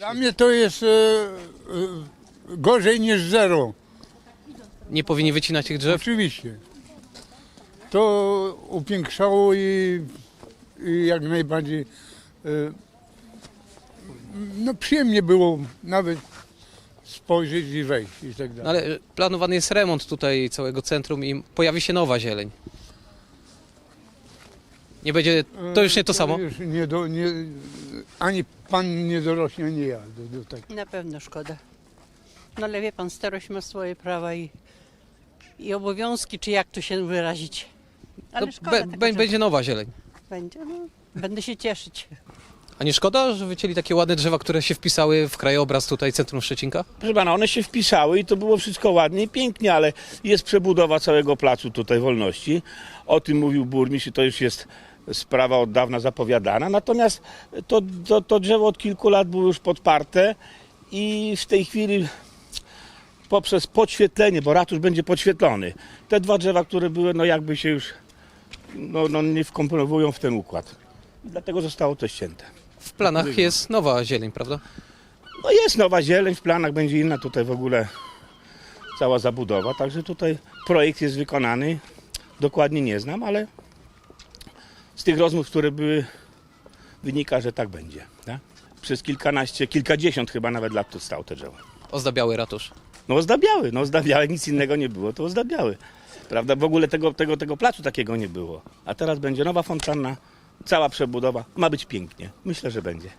Dla mnie to jest e, e, gorzej niż zero. Nie powinni wycinać tych drzew? Oczywiście. To upiększało i, i jak najbardziej e, no przyjemnie było nawet spojrzeć i wejść i tak dalej. No ale planowany jest remont tutaj całego centrum i pojawi się nowa zieleń. Nie będzie, to już nie to samo? Już nie do, nie, ani pan nie dorośnie, ani ja do, do tak. Na pewno szkoda. No ale wie pan, starość ma swoje prawa i, i obowiązki, czy jak tu się wyrazić. Ale To szkoda be, tego, be, że będzie nowa zieleń. będzie. No, będę się cieszyć. A nie szkoda, że wycięli takie ładne drzewa, które się wpisały w krajobraz tutaj centrum Szczecinka? Proszę pana, one się wpisały i to było wszystko ładnie i pięknie, ale jest przebudowa całego placu tutaj Wolności. O tym mówił burmistrz i to już jest sprawa od dawna zapowiadana. Natomiast to, to, to drzewo od kilku lat było już podparte i w tej chwili poprzez podświetlenie, bo ratusz będzie podświetlony, te dwa drzewa, które były, no jakby się już no, no nie wkomponowują w ten układ. Dlatego zostało to ścięte. W planach jest nowa zieleń, prawda? No jest nowa zieleń, w planach będzie inna tutaj w ogóle cała zabudowa, także tutaj projekt jest wykonany. Dokładnie nie znam, ale z tych rozmów, które były, wynika, że tak będzie. Tak? Przez kilkanaście, kilkadziesiąt chyba nawet lat tu stał te drzewo. Ozdabiały ratusz. No ozdabiały, no ozdabiały, nic innego nie było, to ozdabiały. Prawda? W ogóle tego, tego, tego placu takiego nie było. A teraz będzie nowa fontanna, cała przebudowa, ma być pięknie. Myślę, że będzie.